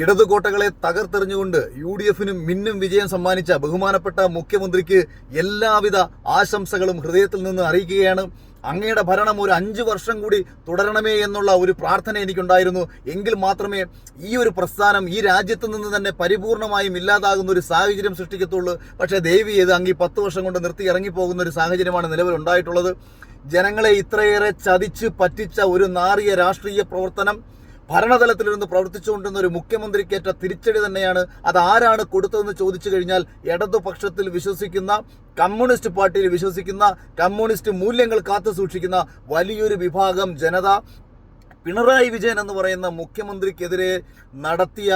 ഇടതുകോട്ടകളെ തകർത്തെറിഞ്ഞുകൊണ്ട് U D എഫിന് മിന്നും വിജയം സമ്മാനിച്ച ബഹുമാനപ്പെട്ട മുഖ്യമന്ത്രിക്ക് എല്ലാവിധ ആശംസകളും ഹൃദയത്തിൽ നിന്ന് അറിയിക്കുകയാണ്. അങ്ങയുടെ ഭരണം ഒരു അഞ്ചു വർഷം കൂടി തുടരണമേ എന്നുള്ള ഒരു പ്രാർത്ഥന എനിക്കുണ്ടായിരുന്നു. എങ്കിൽ മാത്രമേ ഈ ഒരു പ്രസ്ഥാനം ഈ രാജ്യത്ത് നിന്ന് തന്നെ പരിപൂർണമായും ഇല്ലാതാകുന്ന ഒരു സാഹചര്യം സൃഷ്ടിക്കത്തുള്ളൂ. പക്ഷേ ദേവി ഇത് അങ്ങ് ഈ പത്ത് വർഷം കൊണ്ട് നിർത്തി ഇറങ്ങിപ്പോകുന്ന ഒരു സാഹചര്യമാണ് നിലവിലുണ്ടായിട്ടുള്ളത് ജനങ്ങളെ ഇത്രയേറെ ചതിച്ച് പറ്റിച്ച ഒരു നാറിയ രാഷ്ട്രീയ പ്രവർത്തനം ഭരണതലത്തിലിരുന്ന് പ്രവർത്തിച്ചുകൊണ്ടിരുന്ന ഒരു മുഖ്യമന്ത്രിക്കേറ്റ തിരിച്ചടി തന്നെയാണ്. അത് ആരാണ് കൊടുത്തതെന്ന് ചോദിച്ചു കഴിഞ്ഞാൽ ഇടതുപക്ഷത്തിൽ വിശ്വസിക്കുന്ന കമ്മ്യൂണിസ്റ്റ് പാർട്ടിയിൽ വിശ്വസിക്കുന്ന കമ്മ്യൂണിസ്റ്റ് മൂല്യങ്ങൾ കാത്തു സൂക്ഷിക്കുന്ന വലിയൊരു വിഭാഗം ജനത പിണറായി വിജയൻ എന്ന് പറയുന്ന മുഖ്യമന്ത്രിക്കെതിരെ നടത്തിയ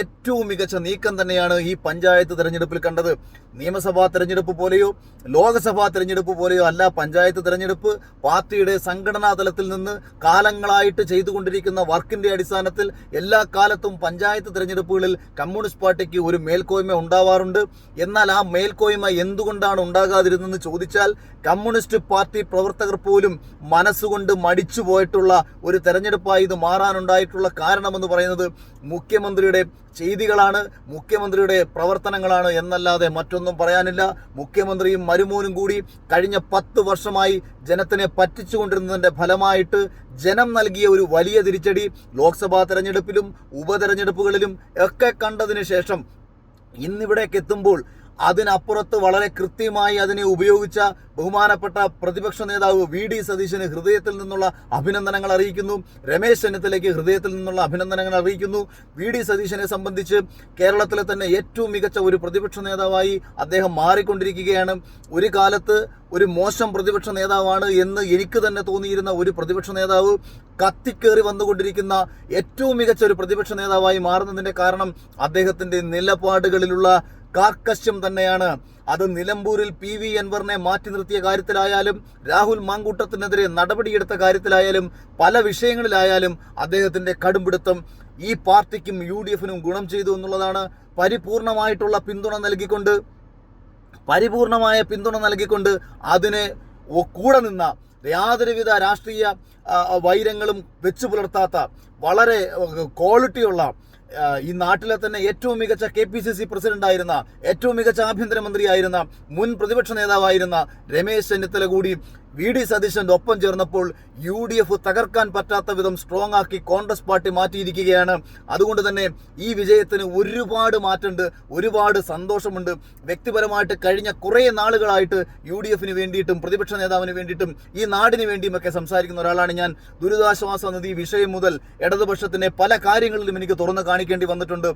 ഏറ്റവും മികച്ച നീക്കം തന്നെയാണ് ഈ പഞ്ചായത്ത് തെരഞ്ഞെടുപ്പിൽ കണ്ടത്. നിയമസഭാ തെരഞ്ഞെടുപ്പ് പോലെയോ ലോകസഭാ തെരഞ്ഞെടുപ്പ് പോലെയോ അല്ല പഞ്ചായത്ത് തെരഞ്ഞെടുപ്പ്. പാർട്ടിയുടെ സംഘടനാ തലത്തിൽ നിന്ന് കാലങ്ങളായിട്ട് ചെയ്തുകൊണ്ടിരിക്കുന്ന വർക്കിന്റെ അടിസ്ഥാനത്തിൽ എല്ലാ കാലത്തും പഞ്ചായത്ത് തെരഞ്ഞെടുപ്പുകളിൽ കമ്മ്യൂണിസ്റ്റ് പാർട്ടിക്ക് ഒരു മേൽക്കോയ്മ ഉണ്ടാവാറുണ്ട്. എന്നാൽ ആ മേൽക്കോയ്മ എന്തുകൊണ്ടാണ് ഉണ്ടാകാതിരുന്നതെന്ന് ചോദിച്ചാൽ കമ്മ്യൂണിസ്റ്റ് പാർട്ടി പ്രവർത്തകർ പോലും മനസ്സുകൊണ്ട് മടിച്ചു പോയിട്ടുള്ള ഒരു തെരഞ്ഞെടുപ്പായി ഇത് മാറാനുണ്ടായിട്ടുള്ള കാരണമെന്ന് പറയുന്നത് മുഖ്യമന്ത്രിയുടെ ചെയ്തികളാണ് മുഖ്യമന്ത്രിയുടെ പ്രവർത്തനങ്ങളാണ് എന്നല്ലാതെ മറ്റൊന്നും പറയാനില്ല. മുഖ്യമന്ത്രിയും മരുമോനും കൂടി കഴിഞ്ഞ പത്ത് വർഷമായി ജനത്തിനെ പറ്റിച്ചുകൊണ്ടിരുന്നതിന്റെ ഫലമായിട്ട് ജനം നൽകിയ ഒരു വലിയ തിരിച്ചടി ലോക്സഭാ തെരഞ്ഞെടുപ്പിലും ഉപതെരഞ്ഞെടുപ്പുകളിലും ഒക്കെ കണ്ടതിന് ശേഷം ഇന്നിവിടേക്ക് എത്തുമ്പോൾ അതിനപ്പുറത്ത് വളരെ കൃത്യമായി അതിനെ ഉപയോഗിച്ച ബഹുമാനപ്പെട്ട പ്രതിപക്ഷ നേതാവ് വി ഡി സതീശന് ഹൃദയത്തിൽ നിന്നുള്ള അഭിനന്ദനങ്ങൾ അറിയിക്കുന്നു. രമേശ് ചെന്നിത്തലയ്ക്ക് ഹൃദയത്തിൽ നിന്നുള്ള അഭിനന്ദനങ്ങൾ അറിയിക്കുന്നു. വി ഡി സതീശനെ സംബന്ധിച്ച് കേരളത്തിലെ തന്നെ ഏറ്റവും മികച്ച ഒരു പ്രതിപക്ഷ നേതാവായി അദ്ദേഹം മാറിക്കൊണ്ടിരിക്കുകയാണ്. ഒരു കാലത്ത് ഒരു മോശം പ്രതിപക്ഷ നേതാവാണ് എന്ന് എനിക്ക് തന്നെ തോന്നിയിരുന്ന ഒരു പ്രതിപക്ഷ നേതാവ് കത്തിക്കേറി വന്നുകൊണ്ടിരിക്കുന്ന ഏറ്റവും മികച്ച ഒരു പ്രതിപക്ഷ നേതാവായി മാറുന്നതിന്റെ കാരണം അദ്ദേഹത്തിന്റെ നിലപാടുകളിലുള്ള കാർക്കശ്യം തന്നെയാണ്. അത് നിലമ്പൂരിൽ പി വി അൻവറിനെ മാറ്റി നിർത്തിയ കാര്യത്തിലായാലും രാഹുൽ മാങ്കൂട്ടത്തിനെതിരെ നടപടിയെടുത്ത കാര്യത്തിലായാലും പല വിഷയങ്ങളിലായാലും അദ്ദേഹത്തിന്റെ കടുംപിടുത്തം ഈ പാർട്ടിക്കും യു ഡി എഫിനും ഗുണം ചെയ്തു എന്നുള്ളതാണ് പരിപൂർണമായിട്ടുള്ള പിന്തുണ നൽകിക്കൊണ്ട് പരിപൂർണമായ പിന്തുണ നൽകിക്കൊണ്ട് അതിനെ കൂടെ നിന്ന യാതൊരുവിധ രാഷ്ട്രീയ വൈരങ്ങളും വെച്ചു പുലർത്താത്ത വളരെ ക്വാളിറ്റിയുള്ള ഈ നാട്ടിലെ തന്നെ ഏറ്റവും മികച്ച K P C C president ആയിരുന്ന ഏറ്റവും മികച്ച ആഭ്യന്തരമന്ത്രിയായിരുന്ന മുൻ പ്രതിപക്ഷ നേതാവായിരുന്ന രമേശ് ചെന്നിത്തല കൂടി വി ഡി സതീശന്റെ ഒപ്പം ചേർന്നപ്പോൾ യു ഡി എഫ് തകർക്കാൻ പറ്റാത്ത വിധം സ്ട്രോങ് ആക്കി കോൺഗ്രസ് പാർട്ടി മാറ്റിയിരിക്കുകയാണ്. അതുകൊണ്ട് തന്നെ ഈ വിജയത്തിന് ഒരുപാട് മാറ്റമുണ്ട് ഒരുപാട് സന്തോഷമുണ്ട്. വ്യക്തിപരമായിട്ട് കഴിഞ്ഞ കുറേ നാളുകളായിട്ട് യു ഡി എഫിന് വേണ്ടിയിട്ടും പ്രതിപക്ഷ നേതാവിന് വേണ്ടിയിട്ടും ഈ നാടിന് വേണ്ടിയുമൊക്കെ സംസാരിക്കുന്ന ഒരാളാണ് ഞാൻ. ദുരിതാശ്വാസ നിധി വിഷയം മുതൽ ഇടതുപക്ഷത്തിന്റെ പല കാര്യങ്ങളിലും എനിക്ക് തുറന്നു കാണിക്കേണ്ടി വന്നിട്ടുണ്ട്.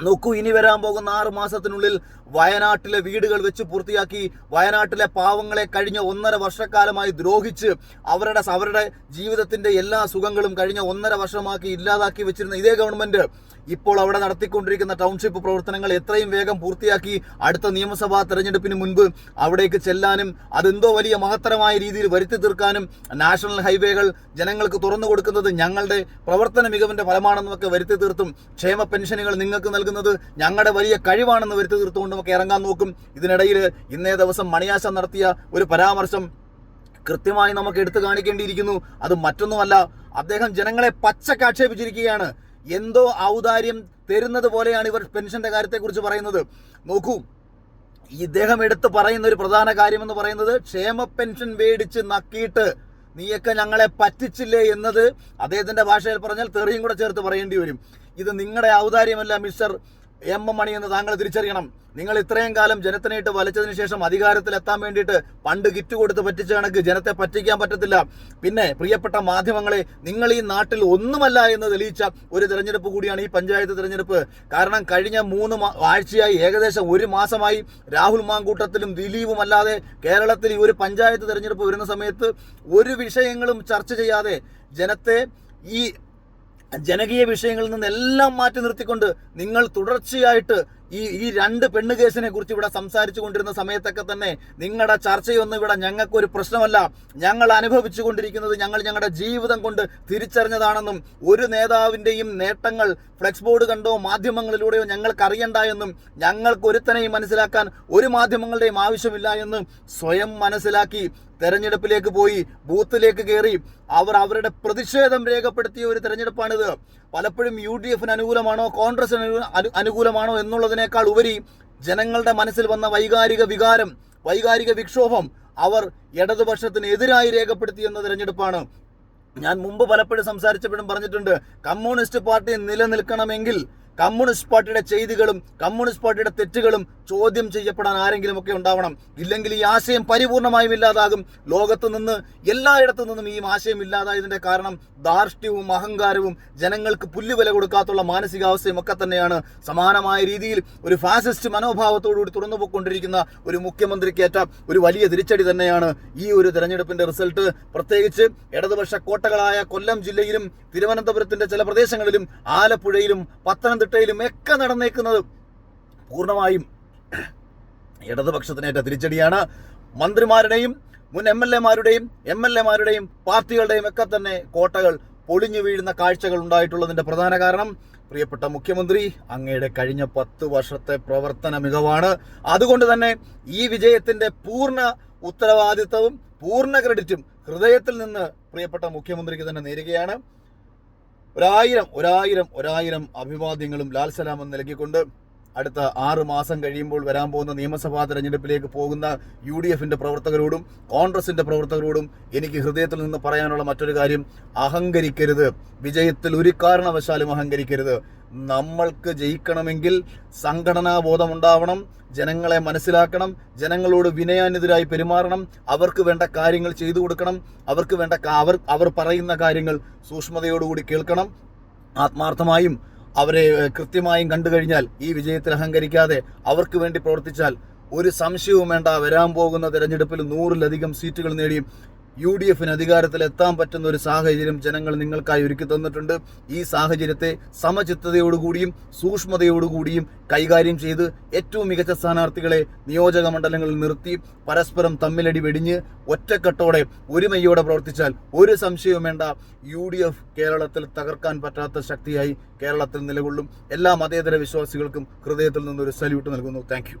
നോക്കൂ ഇനി വരാൻ പോകുന്ന ആറ് മാസത്തിനുള്ളിൽ വയനാട്ടിലെ വീടുകൾ വെച്ച് പൂർത്തിയാക്കി വയനാട്ടിലെ പാവങ്ങളെ കഴിഞ്ഞ ഒന്നര വർഷക്കാലമായി ദ്രോഹിച്ച് അവരുടെ അവരുടെ ജീവിതത്തിന്റെ എല്ലാ സുഖങ്ങളും കഴിഞ്ഞ ഒന്നര വർഷമാക്കി ഇല്ലാതാക്കി വെച്ചിരുന്ന ഇതേ ഗവൺമെന്റ് ഇപ്പോൾ അവിടെ നടത്തിക്കൊണ്ടിരിക്കുന്ന ടൗൺഷിപ്പ് പ്രവർത്തനങ്ങൾ എത്രയും വേഗം പൂർത്തിയാക്കി അടുത്ത നിയമസഭാ തെരഞ്ഞെടുപ്പിന് മുൻപ് അവിടേക്ക് ചെല്ലാനും അതെന്തോ വലിയ മഹത്തരമായ രീതിയിൽ വരുത്തി തീർക്കാനും നാഷണൽ ഹൈവേകൾ ജനങ്ങൾക്ക് തുറന്നു കൊടുക്കുന്നത് ഞങ്ങളുടെ പ്രവർത്തന മികവിന്റെ ഫലമാണെന്നൊക്കെ വരുത്തി തീർത്തും ക്ഷേമ പെൻഷനുകൾ നിങ്ങൾക്ക് നൽകുന്നത് ഞങ്ങളുടെ വലിയ കഴിവാണെന്ന് വരുത്തി തീർത്തുകൊണ്ടും ഒക്കെ ഇറങ്ങാൻ നോക്കും. ഇതിനിടയിൽ ഇന്നേ ദിവസം മണിയാശ നടത്തിയ ഒരു പരാമർശം കൃത്യമായി നമുക്ക് എടുത്തു കാണിക്കേണ്ടിയിരിക്കുന്നു. അത് മറ്റൊന്നുമല്ല അദ്ദേഹം ജനങ്ങളെ പച്ചക്ക് ആക്ഷേപിച്ചിരിക്കുകയാണ് എന്തോ ഔദാര്യം തരുന്നത് പോലെയാണ് ഇവർ പെൻഷന്റെ കാര്യത്തെക്കുറിച്ച് പറയുന്നത്. നോക്കൂ ഇദ്ദേഹം എടുത്ത് പറയുന്ന ഒരു പ്രധാന കാര്യം എന്ന് പറയുന്നത് ക്ഷേമ പെൻഷൻ മേടിച്ച് നക്കിയിട്ട് നീയൊക്കെ ഞങ്ങളെ പറ്റിച്ചില്ലേ എന്നത് അദ്ദേഹത്തിന്റെ ഭാഷയിൽ പറഞ്ഞാൽ തെറിയും കൂടെ ചേർത്ത് പറയേണ്ടി വരും. ഇത് നിങ്ങളുടെ ഔദാര്യമല്ല മിസ്റ്റർ എം എം മണി എന്ന് താങ്കൾ തിരിച്ചറിയണം. നിങ്ങൾ ഇത്രയും കാലം ജനത്തിനായിട്ട് വലിച്ചതിന് ശേഷം അധികാരത്തിൽ എത്താൻ വേണ്ടിയിട്ട് പണ്ട് കിറ്റ് കൊടുത്ത് പറ്റിച്ച കണക്ക് ജനത്തെ പറ്റിക്കാൻ പറ്റത്തില്ല. പിന്നെ പ്രിയപ്പെട്ട മാധ്യമങ്ങളെ നിങ്ങൾ ഈ നാട്ടിൽ ഒന്നുമല്ല എന്ന് തെളിയിച്ച ഒരു തെരഞ്ഞെടുപ്പ് കൂടിയാണ് ഈ പഞ്ചായത്ത് തെരഞ്ഞെടുപ്പ്. കാരണം കഴിഞ്ഞ മൂന്ന് ആഴ്ചയായി ഏകദേശം ഒരു മാസമായി രാഹുൽ മാങ്കൂട്ടത്തിലും ദിലീപും അല്ലാതെ കേരളത്തിൽ ഈ ഒരു പഞ്ചായത്ത് തെരഞ്ഞെടുപ്പ് വരുന്ന സമയത്ത് ഒരു വിഷയങ്ങളും ചർച്ച ചെയ്യാതെ ജനത്തെ ഈ ജനകീയ വിഷയങ്ങളിൽ നിന്ന് എല്ലാം മാറ്റി നിർത്തിക്കൊണ്ട് നിങ്ങൾ തുടർച്ചയായിട്ട് ഈ ഈ രണ്ട് പെണ്ണ് കേസിനെ കുറിച്ച് ഇവിടെ സംസാരിച്ചു കൊണ്ടിരുന്ന സമയത്തൊക്കെ തന്നെ നിങ്ങളുടെ ചർച്ചയൊന്നും ഇവിടെ ഞങ്ങൾക്ക് ഒരു പ്രശ്നമല്ല. ഞങ്ങൾ അനുഭവിച്ചു കൊണ്ടിരിക്കുന്നത് ഞങ്ങൾ ഞങ്ങളുടെ ജീവിതം കൊണ്ട് തിരിച്ചറിഞ്ഞതാണെന്നും ഒരു നേതാവിന്റെയും നേട്ടങ്ങൾ ഫ്ലെക്സ് ബോർഡ് കണ്ടോ മാധ്യമങ്ങളിലൂടെയോ ഞങ്ങൾക്ക് അറിയണ്ട എന്നും ഞങ്ങൾക്ക് ഒരുത്തനെയും മനസ്സിലാക്കാൻ ഒരു മാധ്യമങ്ങളുടെയും ആവശ്യമില്ല എന്ന് സ്വയം മനസ്സിലാക്കി തെരഞ്ഞെടുപ്പിലേക്ക് പോയി ബൂത്തിലേക്ക് കയറി അവർ അവരുടെ പ്രതിഷേധം രേഖപ്പെടുത്തിയ ഒരു തെരഞ്ഞെടുപ്പാണിത്. പലപ്പോഴും യു ഡി എഫിന് അനുകൂലമാണോ കോൺഗ്രസിന് അനുകൂലമാണോ അനു- അനുകൂലമാണോ ഉപരി ജനങ്ങളുടെ മനസ്സിൽ വന്ന വൈകാരിക വികാരം വൈകാരിക വിക്ഷോഭം അവർ ഇടതുപക്ഷത്തിന് എതിരായി രേഖപ്പെടുത്തിയെന്ന തിരഞ്ഞെടുപ്പാണ്. ഞാൻ മുമ്പ് പലപ്പോഴും സംസാരിച്ചപ്പോഴും പറഞ്ഞിട്ടുണ്ട് കമ്മ്യൂണിസ്റ്റ് പാർട്ടി നിലനിൽക്കണമെങ്കിൽ കമ്മ്യൂണിസ്റ്റ് പാർട്ടിയുടെ ചെയ്തികളും കമ്മ്യൂണിസ്റ്റ് പാർട്ടിയുടെ തെറ്റുകളും ചോദ്യം ചെയ്യപ്പെടാൻ ആരെങ്കിലും ഒക്കെ ഉണ്ടാവണം. ഇല്ലെങ്കിൽ ഈ ആശയം പരിപൂർണമായും ഇല്ലാതാകും. ലോകത്ത് നിന്ന് എല്ലായിടത്തു നിന്നും ഈ ആശയം ഇല്ലാതായതിന്റെ കാരണം ധാർഷ്ട്യവും അഹങ്കാരവും ജനങ്ങൾക്ക് പുല്ലുവില കൊടുക്കാത്തുള്ള മാനസികാവസ്ഥയും ഒക്കെ തന്നെയാണ്. സമാനമായ രീതിയിൽ ഒരു ഫാസിസ്റ്റ് മനോഭാവത്തോടുകൂടി തുറന്നു പോയിക്കൊണ്ടിരിക്കുന്ന ഒരു മുഖ്യമന്ത്രിക്കേറ്റ ഒരു വലിയ തിരിച്ചടി തന്നെയാണ് ഈ ഒരു തെരഞ്ഞെടുപ്പിന്റെ റിസൾട്ട്. പ്രത്യേകിച്ച് ഇടതുപക്ഷ കോട്ടകളായ കൊല്ലം ജില്ലയിലും തിരുവനന്തപുരത്തിന്റെ ചില പ്രദേശങ്ങളിലും ആലപ്പുഴയിലും പത്തനംതിട്ടയിലും ഒക്കെ നടന്നേക്കുന്നത് പൂർണമായും ഇടതുപക്ഷത്തിനേറ്റ തിരിച്ചടിയാണ്. മന്ത്രിമാരുടെയും മുൻ എം എൽ എമാരുടെയും എം എൽ എമാരുടെയും പാർട്ടികളുടെയും ഒക്കെ തന്നെ കോട്ടകൾ പൊളിഞ്ഞു വീഴുന്ന കാഴ്ചകൾ ഉണ്ടായിട്ടുള്ളതിന്റെ പ്രധാന കാരണം പ്രിയപ്പെട്ട മുഖ്യമന്ത്രി അങ്ങയുടെ കഴിഞ്ഞ പത്ത് വർഷത്തെ പ്രവർത്തന മികവാണ്. അതുകൊണ്ട് തന്നെ ഈ വിജയത്തിന്റെ പൂർണ ഉത്തരവാദിത്വവും പൂർണ ക്രെഡിറ്റും ഹൃദയത്തിൽ നിന്ന് പ്രിയപ്പെട്ട മുഖ്യമന്ത്രിക്ക് തന്നെ നേരുകയാണ്. ഒരായിരം ഒരായിരം ഒരായിരം അഭിവാദ്യങ്ങളും ലാൽ സലാമും നൽകിക്കൊണ്ട് അടുത്ത ആറ് മാസം കഴിയുമ്പോൾ വരാൻ പോകുന്ന നിയമസഭാ തെരഞ്ഞെടുപ്പിലേക്ക് പോകുന്ന യു ഡി എഫിന്റെ പ്രവർത്തകരോടും കോൺഗ്രസിന്റെ പ്രവർത്തകരോടും എനിക്ക് ഹൃദയത്തിൽ നിന്ന് പറയാനുള്ള മറ്റൊരു കാര്യം അഹങ്കരിക്കരുത്. വിജയത്തിൽ ഒരു കാരണവശാലും അഹങ്കരിക്കരുത്. നമ്മൾക്ക് ജയിക്കണമെങ്കിൽ സംഘടനാ ബോധമുണ്ടാവണം ജനങ്ങളെ മനസ്സിലാക്കണം ജനങ്ങളോട് വിനയാന്യതരായി പെരുമാറണം അവർക്ക് വേണ്ട കാര്യങ്ങൾ ചെയ്തു കൊടുക്കണം അവർക്ക് വേണ്ട അവർ അവർ പറയുന്ന കാര്യങ്ങൾ സൂക്ഷ്മതയോടുകൂടി കേൾക്കണം. ആത്മാർത്ഥമായും അവരെ കൃത്യമായും കണ്ടു കഴിഞ്ഞാൽ ഈ വിജയത്തിൽ അഹങ്കരിക്കാതെ അവർക്ക് വേണ്ടി പ്രവർത്തിച്ചാൽ ഒരു സംശയവും വേണ്ട. വരാൻ പോകുന്ന തെരഞ്ഞെടുപ്പിൽ നൂറിലധികം സീറ്റുകൾ നേടി യു ഡി എഫിന് അധികാരത്തിൽ എത്താൻ പറ്റുന്ന ഒരു സാഹചര്യം ജനങ്ങൾ നിങ്ങൾക്കായി ഒരുക്കി തന്നിട്ടുണ്ട്. ഈ സാഹചര്യത്തെ സമചിത്തതയോടുകൂടിയും സൂക്ഷ്മതയോടുകൂടിയും കൈകാര്യം ചെയ്ത് ഏറ്റവും മികച്ച സ്ഥാനാർത്ഥികളെ നിയോജക മണ്ഡലങ്ങളിൽ നിർത്തി പരസ്പരം തമ്മിലടി വെടിഞ്ഞ് ഒറ്റക്കെട്ടോടെ ഒരുമയോടെ പ്രവർത്തിച്ചാൽ ഒരു സംശയവും വേണ്ട. യു ഡി എഫ് കേരളത്തിൽ തകർക്കാൻ പറ്റാത്ത ശക്തിയായി കേരളത്തിൽ നിലകൊള്ളും. എല്ലാ മതേതര വിശ്വാസികൾക്കും ഹൃദയത്തിൽ നിന്നൊരു സല്യൂട്ട് നൽകുന്നു. താങ്ക്